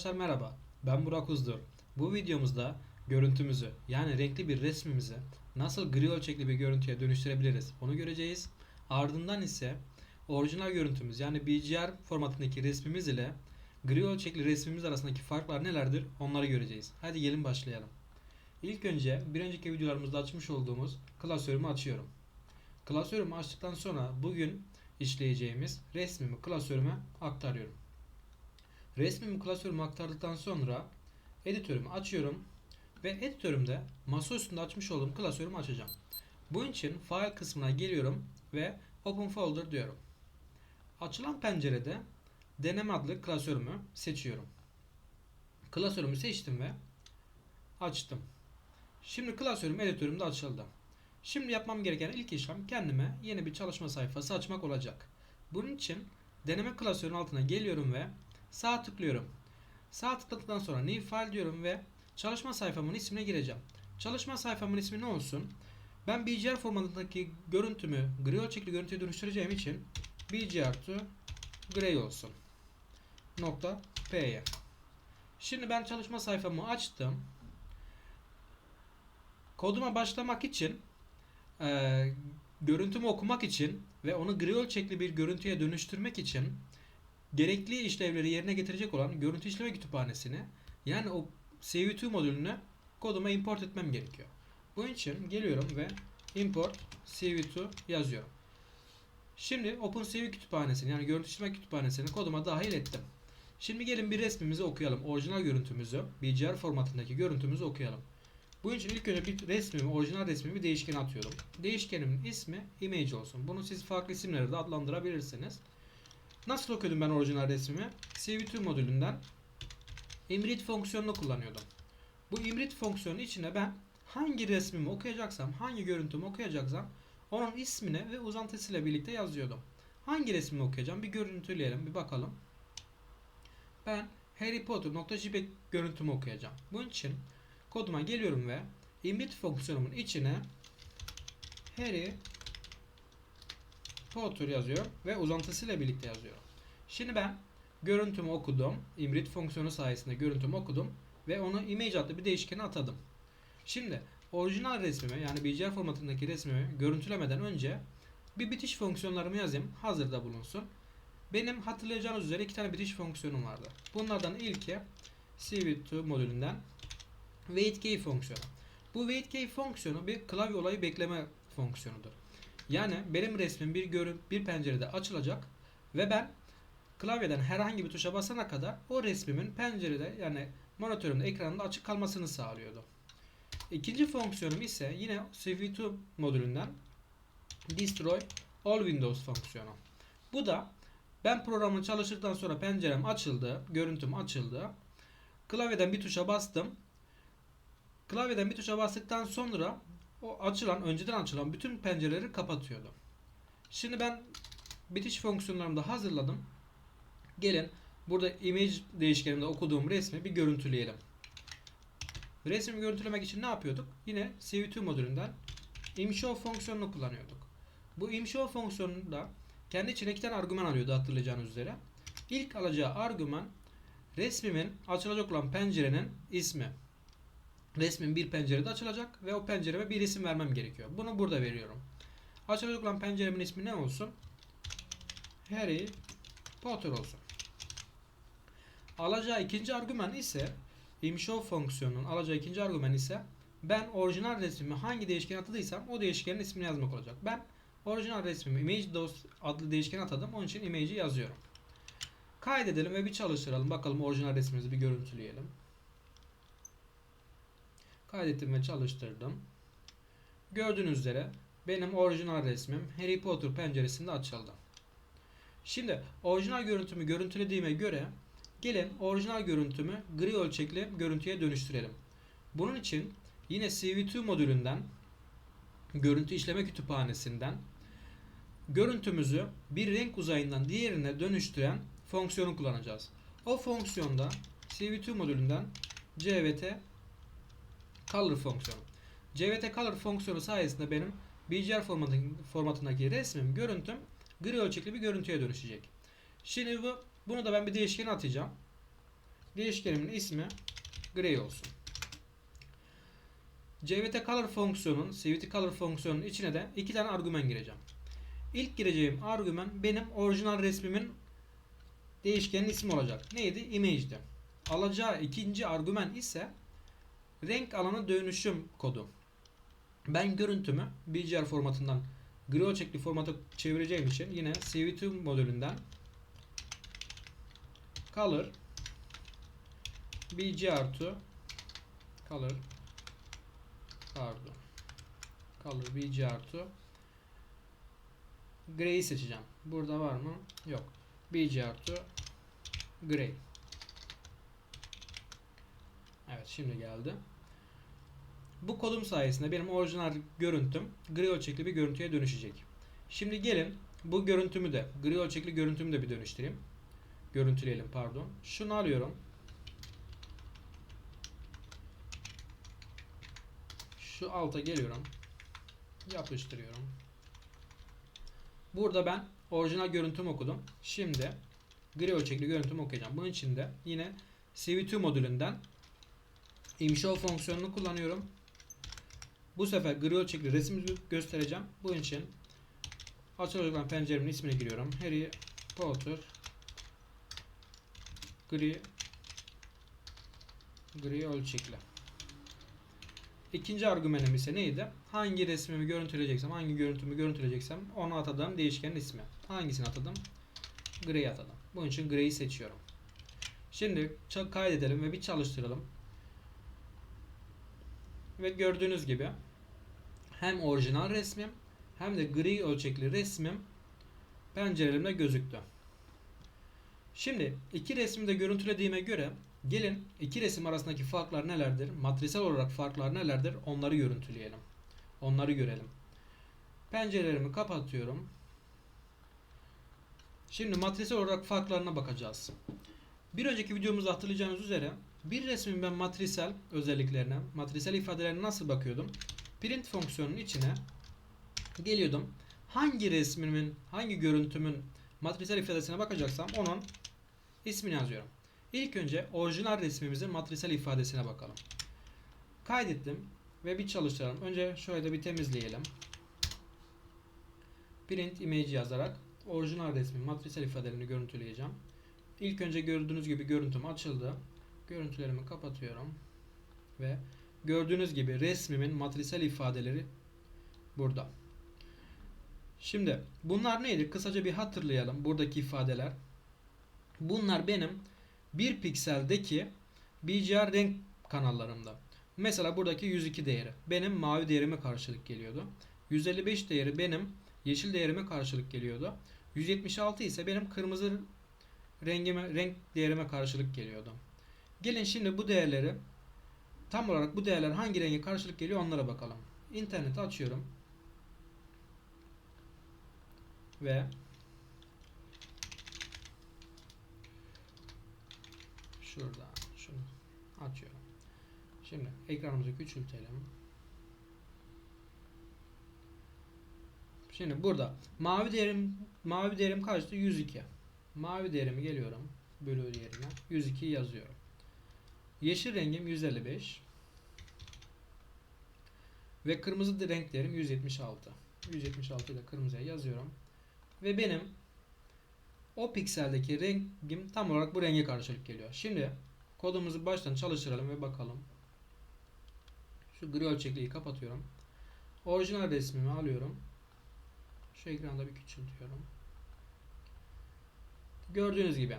Arkadaşlar merhaba. Ben Burak Uzdur. Bu videomuzda görüntümüzü yani renkli bir resmimizi nasıl gri ölçekli bir görüntüye dönüştürebiliriz onu göreceğiz. Ardından ise orijinal görüntümüz yani BGR formatındaki resmimiz ile gri ölçekli resmimiz arasındaki farklar nelerdir onları göreceğiz. Hadi gelin başlayalım. İlk önce bir önceki videolarımızda açmış olduğumuz klasörümü açıyorum. Klasörümü açtıktan sonra bugün işleyeceğimiz resmimi klasörüme aktarıyorum. Resmimi klasörüme aktardıktan sonra editörümü açıyorum ve editörümde masa üstünde açmış olduğum klasörümü açacağım. Bunun için file kısmına geliyorum ve open folder diyorum. Açılan pencerede deneme adlı klasörümü seçiyorum. Klasörümü seçtim ve açtım. Şimdi klasörüm editörümde açıldı. Şimdi yapmam gereken ilk işlem kendime yeni bir çalışma sayfası açmak olacak. Bunun için deneme klasörünün altına geliyorum ve sağ tıklıyorum. Sağ tıkladıktan sonra new file diyorum ve çalışma sayfamın ismine gireceğim. Çalışma sayfamın ismi ne olsun? Ben BGR formatındaki görüntümü gri ölçekli görüntüye dönüştüreceğim için BGR to gray olsun. Nokta P'ye. Şimdi ben çalışma sayfamı açtım. Koduma başlamak için e, görüntümü okumak için ve onu gri ölçekli bir görüntüye dönüştürmek için gerekli işlevleri yerine getirecek olan görüntü işleme kütüphanesini yani o CV2 modülünü koduma import etmem gerekiyor. Bunun için geliyorum ve import CV2 yazıyorum. Şimdi OpenCV kütüphanesini yani görüntü işleme kütüphanesini koduma dahil ettim. Şimdi gelin bir resmimizi okuyalım. Orijinal görüntümüzü, BGR formatındaki görüntümüzü okuyalım. Bunun için ilk önce bir resmimi, orijinal resmimi değişkene atıyorum. Değişkenimin ismi image olsun. Bunu siz farklı isimlerle de adlandırabilirsiniz. Nasıl okuyordum ben orijinal resmimi? CV2 modülünden imrit fonksiyonunu kullanıyordum. Bu imrit fonksiyonu içine ben hangi resmimi okuyacaksam, hangi görüntümü okuyacaksam onun ismini ve uzantısıyla birlikte yazıyordum. Hangi resmimi okuyacağım? Bir görüntüleyelim, bir bakalım. Ben Harry Potter.jpg görüntümü okuyacağım. Bunun için koduma geliyorum ve imrit fonksiyonumun içine Harry Potter yazıyor ve uzantısıyla birlikte yazıyorum. Şimdi ben görüntümü okudum. Imrit fonksiyonu sayesinde görüntümü okudum ve onu image adlı bir değişkene atadım. Şimdi orijinal resmimi yani BGR formatındaki resmimi görüntülemeden önce bir bitiş fonksiyonlarımı yazayım. Hazırda bulunsun. Benim hatırlayacağınız üzere iki tane bitiş fonksiyonum vardı. Bunlardan ilki CV2 modülünden wait fonksiyonu. Bu wait fonksiyonu bir klavye olayı bekleme fonksiyonudur. Yani benim resmim bir görün bir pencerede açılacak ve ben klavyeden herhangi bir tuşa basana kadar o resmimin pencerede yani monitörümde ekranında açık kalmasını sağlıyordu. İkinci fonksiyonum ise yine CV2 modülünden destroy all windows fonksiyonu. Bu da ben programı çalıştıktan sonra pencerem açıldı, görüntüm açıldı. Klavyeden bir tuşa bastım. Klavyeden bir tuşa bastıktan sonra o açılan, önceden açılan bütün pencereleri kapatıyordu. Şimdi ben bitiş fonksiyonlarımı da hazırladım. Gelin burada image değişkeninde okuduğum resmi bir görüntüleyelim. Resmi görüntülemek için ne yapıyorduk? Yine CV2 modülünden imshow fonksiyonunu kullanıyorduk. Bu imshow fonksiyonunda kendi içine iki tane argüman alıyordu hatırlayacağınız üzere. İlk alacağı argüman resmimin açılacak olan pencerenin ismi. Resmin bir pencerede açılacak ve o pencereme bir isim vermem gerekiyor. Bunu burada veriyorum. Açılacak olan penceremin ismi ne olsun? Harry Potter olsun. Alacağı ikinci argüman ise imshow fonksiyonunun alacağı ikinci argüman ise ben orijinal resmimi hangi değişkene atadıysam o değişkenin ismini yazmak olacak. Ben orijinal resmimi image dos adlı değişkene atadım. Onun için image'i yazıyorum. Kaydedelim ve bir çalıştıralım. Bakalım orijinal resmimizi bir görüntüleyelim. Kaydettim ve çalıştırdım. Gördüğünüz üzere benim orijinal resmim Harry Potter penceresinde açıldı. Şimdi orijinal görüntümü görüntülediğime göre gelin orijinal görüntümü gri ölçekli görüntüye dönüştürelim. Bunun için yine CV2 modülünden görüntü işleme kütüphanesinden görüntümüzü bir renk uzayından diğerine dönüştüren fonksiyonu kullanacağız. O fonksiyonda CV2 modülünden cvt color fonksiyonu. cvt color fonksiyonu sayesinde benim BGR formatındaki resmim, görüntüm gri ölçekli bir görüntüye dönüşecek. Şimdi bu, bunu da ben bir değişkene atacağım. Değişkenimin ismi gray olsun. CVT color fonksiyonun, CVT color fonksiyonun içine de iki tane argüman gireceğim. İlk gireceğim argüman benim orijinal resmimin değişkenin ismi olacak. Neydi? Image'di. Alacağı ikinci argüman ise renk alanı dönüşüm kodu. Ben görüntümü BGR formatından gri ölçekli formata çevireceğim için yine CV2 modülünden color BGR2 color pardon color BGR2 gray'i seçeceğim. Burada var mı? Yok. BGR2 gray. Evet şimdi geldi. Bu kodum sayesinde benim orijinal görüntüm gri ölçekli bir görüntüye dönüşecek. Şimdi gelin bu görüntümü de gri ölçekli görüntümü de bir dönüştüreyim. Görüntüleyelim pardon. Şunu alıyorum. Şu alta geliyorum. Yapıştırıyorum. Burada ben orijinal görüntümü okudum. Şimdi gri ölçekli görüntümü okuyacağım. Bunun için de yine CV2 modülünden imshow fonksiyonunu kullanıyorum. Bu sefer gri ölçekli resim göstereceğim. Bunun için açılacak penceremin ismini giriyorum. Harry Potter gri gri ölçekli. İkinci argümanım ise neydi? Hangi resmimi görüntüleyeceksem, hangi görüntümü görüntüleyeceksem onu atadığım değişkenin ismi. Hangisini atadım? Gray atadım. Bunun için gray'i seçiyorum. Şimdi kaydedelim ve bir çalıştıralım. Ve gördüğünüz gibi hem orijinal resmim hem de gri ölçekli resmim pencerelerimde gözüktü. Şimdi iki resmi de görüntülediğime göre gelin iki resim arasındaki farklar nelerdir? Matrisel olarak farklar nelerdir? Onları görüntüleyelim. Onları görelim. Pencerelerimi kapatıyorum. Şimdi matrisel olarak farklarına bakacağız. Bir önceki videomuzda hatırlayacağınız üzere bir resmin ben matrisel özelliklerine, matrisel ifadelerine nasıl bakıyordum? Print fonksiyonunun içine geliyordum. Hangi resmimin, hangi görüntümün matrisel ifadesine bakacaksam onun ismini yazıyorum. İlk önce orijinal resmimizin matrisel ifadesine bakalım. Kaydettim ve bir çalıştıralım. Önce şöyle bir temizleyelim. Print image yazarak orijinal resmin matrisel ifadelerini görüntüleyeceğim. İlk önce gördüğünüz gibi görüntüm açıldı. Görüntülerimi kapatıyorum. Ve gördüğünüz gibi resmimin matrisel ifadeleri burada. Şimdi bunlar neydi? Kısaca bir hatırlayalım buradaki ifadeler. Bunlar benim bir pikseldeki BGR renk kanallarımda. Mesela buradaki 102 değeri benim mavi değerime karşılık geliyordu. 155 değeri benim yeşil değerime karşılık geliyordu. 176 ise benim kırmızı rengime, renk değerime karşılık geliyordu. Gelin şimdi bu değerleri tam olarak bu değerler hangi renge karşılık geliyor onlara bakalım. İnterneti açıyorum. Ve şurada şunu açıyorum. Şimdi ekranımızı küçültelim. Şimdi burada mavi değerim mavi değerim kaçtı? 102. Mavi değerimi geliyorum. Bölü yerine 102 yazıyorum. Yeşil rengim 155. Ve kırmızı renk değerim 176. 176 ile kırmızıya yazıyorum. Ve benim o pikseldeki rengim tam olarak bu renge karşılık geliyor. Şimdi kodumuzu baştan çalıştıralım ve bakalım. Şu gri ölçekliği kapatıyorum. Orijinal resmimi alıyorum. Şu ekranda bir küçültüyorum. Gördüğünüz gibi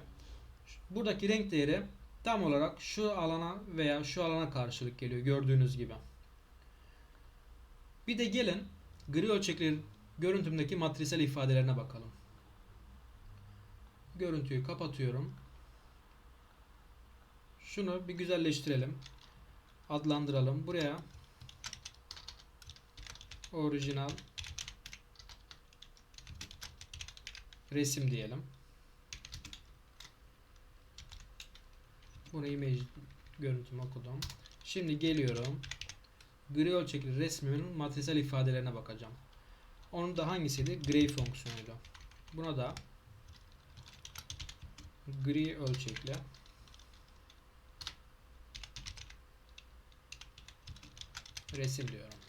buradaki renk değeri tam olarak şu alana veya şu alana karşılık geliyor gördüğünüz gibi. Bir de gelin gri ölçekli görüntümdeki matrisel ifadelerine bakalım. Görüntüyü kapatıyorum. Şunu bir güzelleştirelim. Adlandıralım. Buraya orijinal resim diyelim. Burayı image görüntümü okudum. Şimdi geliyorum. Gri ölçekli resmimin matrisel ifadelerine bakacağım. Onun da hangisiydi? Gray fonksiyonuydu. Buna da gri ölçekli resim diyorum.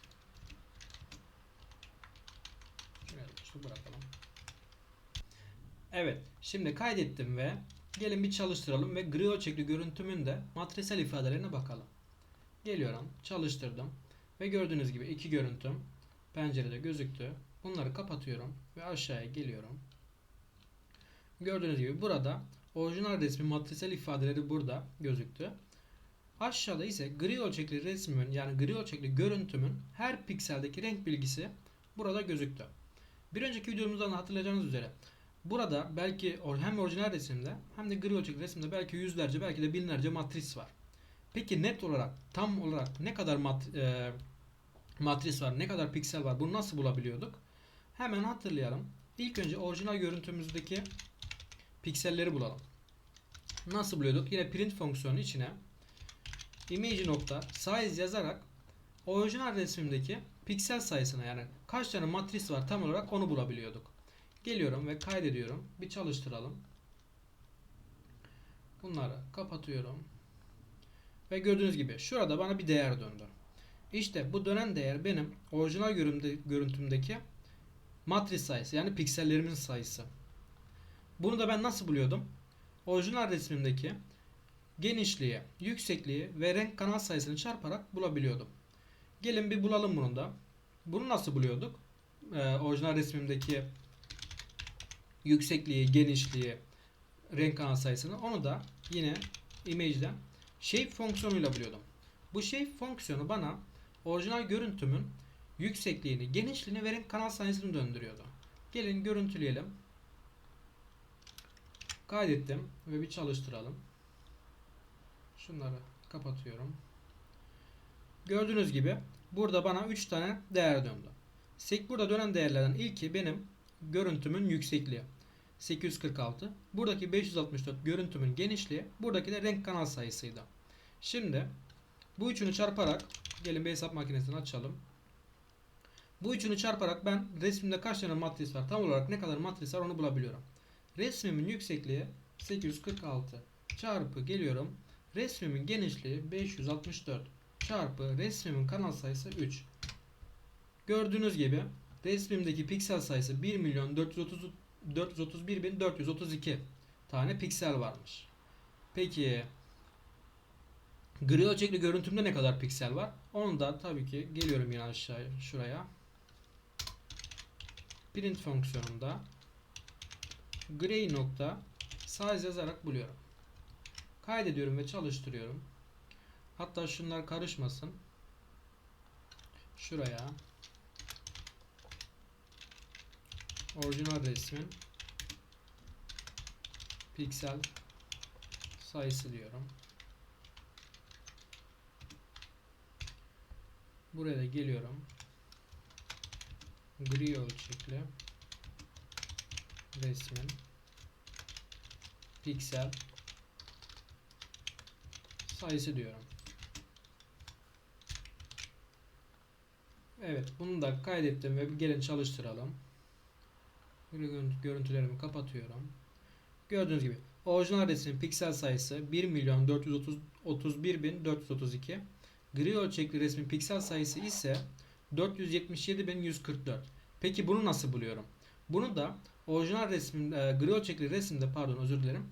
Şuraya şey bırakalım. Evet. Şimdi kaydettim ve gelin bir çalıştıralım ve gri ölçekli görüntümün de matrisel ifadelerine bakalım. Geliyorum, çalıştırdım ve gördüğünüz gibi iki görüntüm pencerede gözüktü. Bunları kapatıyorum ve aşağıya geliyorum. Gördüğünüz gibi burada orijinal resmin matrisel ifadeleri burada gözüktü. Aşağıda ise gri ölçekli resmimin yani gri ölçekli görüntümün her pikseldeki renk bilgisi burada gözüktü. Bir önceki videomuzdan hatırlayacağınız üzere burada belki hem orijinal resimde hem de gri ölçekli resimde belki yüzlerce belki de binlerce matris var. Peki net olarak tam olarak ne kadar mat, e, matris var, ne kadar piksel var bunu nasıl bulabiliyorduk? Hemen hatırlayalım. İlk önce orijinal görüntümüzdeki pikselleri bulalım. Nasıl buluyorduk? Yine print fonksiyonu içine image nokta size yazarak orijinal resmimdeki piksel sayısına yani kaç tane matris var tam olarak onu bulabiliyorduk. Geliyorum ve kaydediyorum. Bir çalıştıralım. Bunları kapatıyorum. Ve gördüğünüz gibi şurada bana bir değer döndü. İşte bu dönen değer benim orijinal görüntümde, görüntümdeki matris sayısı yani piksellerimin sayısı. Bunu da ben nasıl buluyordum? Orijinal resmimdeki genişliği, yüksekliği ve renk kanal sayısını çarparak bulabiliyordum. Gelin bir bulalım bunu da. Bunu nasıl buluyorduk? Ee, orijinal resmimdeki yüksekliği, genişliği, renk kanal sayısını onu da yine image'den shape fonksiyonuyla buluyordum. Bu shape fonksiyonu bana orijinal görüntümün yüksekliğini, genişliğini ve renk kanal sayısını döndürüyordu. Gelin görüntüleyelim. Kaydettim ve bir çalıştıralım. Şunları kapatıyorum. Gördüğünüz gibi burada bana 3 tane değer döndü. Burada dönen değerlerden ilki benim görüntümün yüksekliği. 846. Buradaki 564 görüntümün genişliği. Buradaki de renk kanal sayısıydı. Şimdi bu üçünü çarparak gelin bir hesap makinesini açalım. Bu üçünü çarparak ben resmimde kaç tane matris var tam olarak ne kadar matris var onu bulabiliyorum. Resmimin yüksekliği 846 çarpı geliyorum. Resmimin genişliği 564 çarpı resmimin kanal sayısı 3. Gördüğünüz gibi resmimdeki piksel sayısı 1 milyon 430 431 bin 432 tane piksel varmış. Peki gri ölçekli görüntümde ne kadar piksel var? Onu da tabii ki geliyorum yine aşağıya şuraya. Print fonksiyonunda gray nokta size yazarak buluyorum. Kaydediyorum ve çalıştırıyorum. Hatta şunlar karışmasın. Şuraya orijinal resmin piksel sayısı diyorum. Buraya da geliyorum. Gri ölçekli resmin piksel sayısı diyorum. Evet bunu da kaydettim ve gelin çalıştıralım. Görüntülerimi kapatıyorum. Gördüğünüz gibi orijinal resmin piksel sayısı 1 milyon 431 bin 432. Gri ölçekli resmin piksel sayısı ise 477.144. Peki bunu nasıl buluyorum? Bunu da orijinal resmin e, gri ölçekli resimde pardon özür dilerim.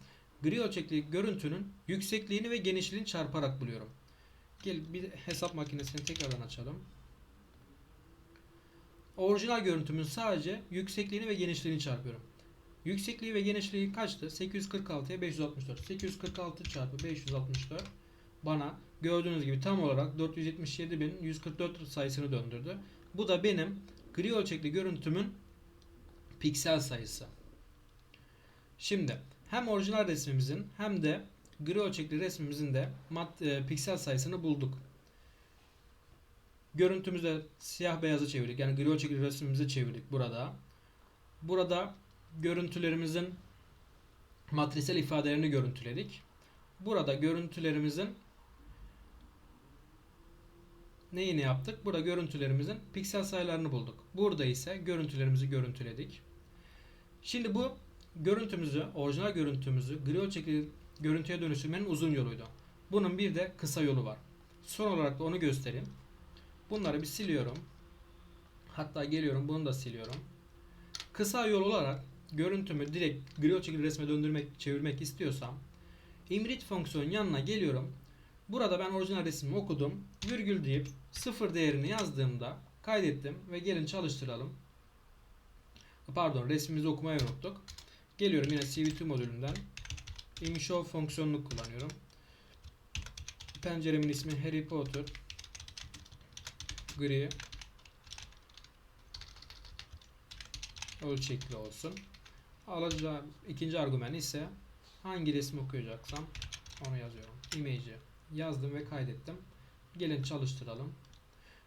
Gri ölçekli görüntünün yüksekliğini ve genişliğini çarparak buluyorum. Gel bir hesap makinesini tekrardan açalım. Orijinal görüntümün sadece yüksekliğini ve genişliğini çarpıyorum. Yüksekliği ve genişliği kaçtı? 846'ya 564. 846 çarpı 564 bana gördüğünüz gibi tam olarak 477.144 sayısını döndürdü. Bu da benim gri ölçekli görüntümün piksel sayısı. Şimdi hem orijinal resmimizin hem de gri ölçekli resmimizin de mat, e, piksel sayısını bulduk. Görüntümüzde siyah beyazı çevirdik. Yani gri ölçekli resmimizi çevirdik burada. Burada görüntülerimizin matrisel ifadelerini görüntüledik. Burada görüntülerimizin neyini yaptık? Burada görüntülerimizin piksel sayılarını bulduk. Burada ise görüntülerimizi görüntüledik. Şimdi bu görüntümüzü, orijinal görüntümüzü gri ölçekli görüntüye dönüştürmenin uzun yoluydu. Bunun bir de kısa yolu var. Son olarak da onu göstereyim. Bunları bir siliyorum. Hatta geliyorum bunu da siliyorum. Kısa yol olarak görüntümü direkt gri şekilde resme döndürmek, çevirmek istiyorsam imrit fonksiyonun yanına geliyorum. Burada ben orijinal resmimi okudum. Virgül deyip sıfır değerini yazdığımda kaydettim ve gelin çalıştıralım. Pardon resmimizi okumayı unuttuk. Geliyorum yine CV2 modülünden. ImShow fonksiyonunu kullanıyorum. Penceremin ismi Harry Potter. Gri. Ölçekli olsun. Alacağım ikinci argüman ise hangi resmi okuyacaksam onu yazıyorum. Image'i yazdım ve kaydettim. Gelin çalıştıralım.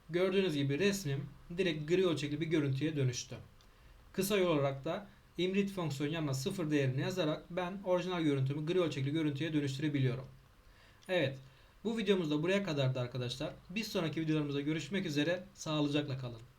Gördüğünüz gibi resmim direkt gri ölçekli bir görüntüye dönüştü. Kısa yol olarak da imrit fonksiyonu yanına sıfır değerini yazarak ben orijinal görüntümü gri ölçekli görüntüye dönüştürebiliyorum. Evet. Bu videomuz da buraya kadardı arkadaşlar. Bir sonraki videolarımızda görüşmek üzere. Sağlıcakla kalın.